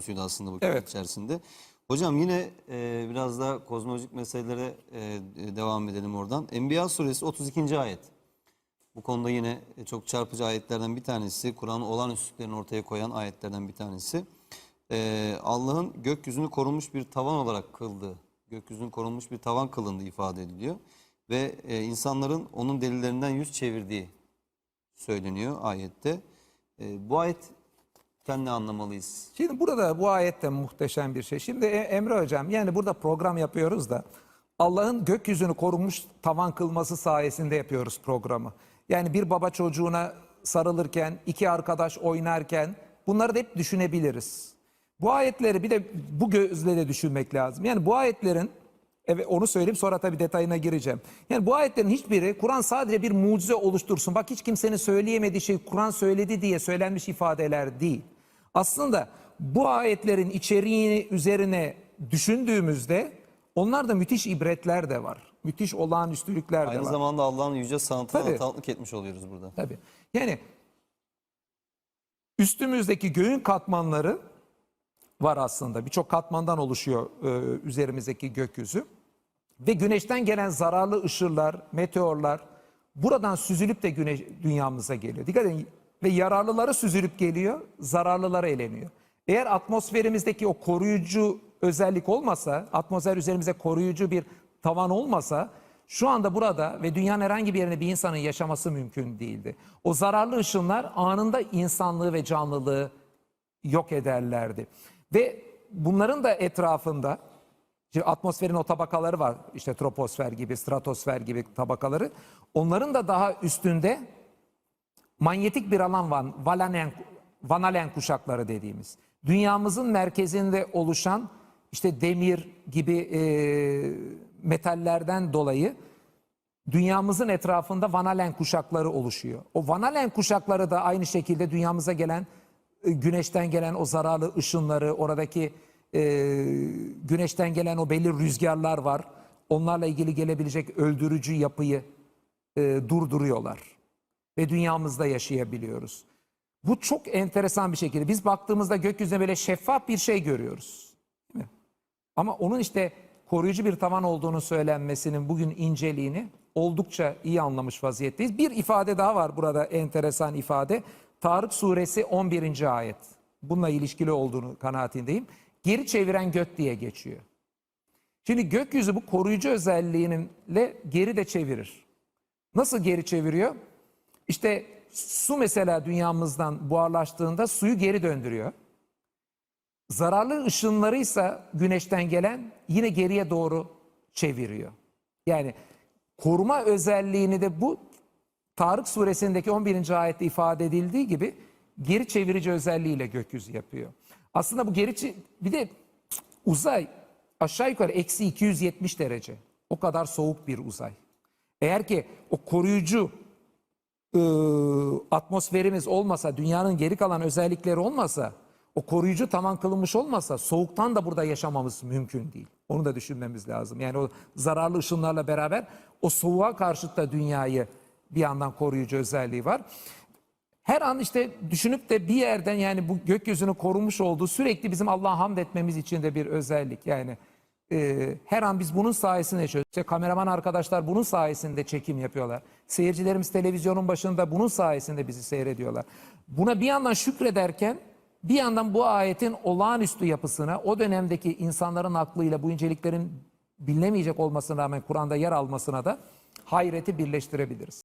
konusuydu aslında bu Evet. içerisinde. Hocam yine e, biraz da kozmolojik meselelere e, devam edelim oradan. Enbiya suresi 32. ayet. Bu konuda yine çok çarpıcı ayetlerden bir tanesi. Kur'an'ın olağanüstülüklerini ortaya koyan ayetlerden bir tanesi. E, Allah'ın gökyüzünü korunmuş bir tavan olarak kıldığı, gökyüzünün korunmuş bir tavan kılındığı ifade ediliyor. Ve e, insanların onun delillerinden yüz çevirdiği söyleniyor ayette. E, bu ayetten ne anlamalıyız? Şimdi burada bu ayette muhteşem bir şey. Şimdi E- Emre Hocam yani burada program yapıyoruz da Allah'ın gökyüzünü korunmuş tavan kılması sayesinde yapıyoruz programı. Yani bir baba çocuğuna sarılırken, iki arkadaş oynarken bunları da hep düşünebiliriz. Bu ayetleri bir de bu gözle de düşünmek lazım. Yani bu ayetlerin Evet onu söyleyeyim sonra tabii detayına gireceğim. Yani bu ayetlerin hiçbiri Kur'an sadece bir mucize oluştursun. Bak hiç kimsenin söyleyemediği şey Kur'an söyledi diye söylenmiş ifadeler değil. Aslında bu ayetlerin içeriğini üzerine düşündüğümüzde onlarda müthiş ibretler de var. Müthiş olağanüstülükler de Aynı var. zamanda Allah'ın yüce sanatına tanıklık etmiş oluyoruz burada. Tabii. Yani üstümüzdeki göğün katmanları var aslında. Birçok katmandan oluşuyor e, üzerimizdeki gökyüzü. Ve güneşten gelen zararlı ışınlar, meteorlar buradan süzülüp de güneş dünyamıza geliyor. Dikkat edin ve yararlıları süzülüp geliyor, zararlıları eleniyor. Eğer atmosferimizdeki o koruyucu özellik olmasa, atmosfer üzerimize koruyucu bir tavan olmasa şu anda burada ve dünyanın herhangi bir yerinde bir insanın yaşaması mümkün değildi. O zararlı ışınlar anında insanlığı ve canlılığı yok ederlerdi. Ve bunların da etrafında atmosferin o tabakaları var. İşte troposfer gibi, stratosfer gibi tabakaları. Onların da daha üstünde manyetik bir alan var. Vananen, vanalen kuşakları dediğimiz. Dünyamızın merkezinde oluşan işte demir gibi e, metallerden dolayı dünyamızın etrafında vanalen kuşakları oluşuyor. O vanalen kuşakları da aynı şekilde dünyamıza gelen e, güneşten gelen o zararlı ışınları, oradaki e, güneşten gelen o belli rüzgarlar var. Onlarla ilgili gelebilecek öldürücü yapıyı e, durduruyorlar. Ve dünyamızda yaşayabiliyoruz. Bu çok enteresan bir şekilde. Biz baktığımızda gökyüzüne böyle şeffaf bir şey görüyoruz. Değil mi? Ama onun işte koruyucu bir tavan olduğunu söylenmesinin bugün inceliğini oldukça iyi anlamış vaziyetteyiz. Bir ifade daha var burada enteresan ifade. Tarık suresi 11. ayet. Bununla ilişkili olduğunu kanaatindeyim. Geri çeviren gök diye geçiyor. Şimdi gökyüzü bu koruyucu özelliğinle geri de çevirir. Nasıl geri çeviriyor? İşte su mesela dünyamızdan buharlaştığında suyu geri döndürüyor. Zararlı ışınlarıysa güneşten gelen yine geriye doğru çeviriyor. Yani koruma özelliğini de bu Tarık suresindeki 11. ayette ifade edildiği gibi geri çevirici özelliğiyle gökyüzü yapıyor. Aslında bu geri bir de uzay aşağı yukarı eksi 270 derece. O kadar soğuk bir uzay. Eğer ki o koruyucu e, atmosferimiz olmasa, dünyanın geri kalan özellikleri olmasa, o koruyucu tavan kılınmış olmasa soğuktan da burada yaşamamız mümkün değil. Onu da düşünmemiz lazım. Yani o zararlı ışınlarla beraber o soğuğa karşı da dünyayı bir yandan koruyucu özelliği var. Her an işte düşünüp de bir yerden yani bu gökyüzünü korumuş olduğu sürekli bizim Allah'a hamd etmemiz için de bir özellik. Yani e, her an biz bunun sayesinde yaşıyoruz. İşte kameraman arkadaşlar bunun sayesinde çekim yapıyorlar. Seyircilerimiz televizyonun başında bunun sayesinde bizi seyrediyorlar. Buna bir yandan şükrederken bir yandan bu ayetin olağanüstü yapısına, o dönemdeki insanların aklıyla bu inceliklerin bilinemeyecek olmasına rağmen Kur'an'da yer almasına da hayreti birleştirebiliriz.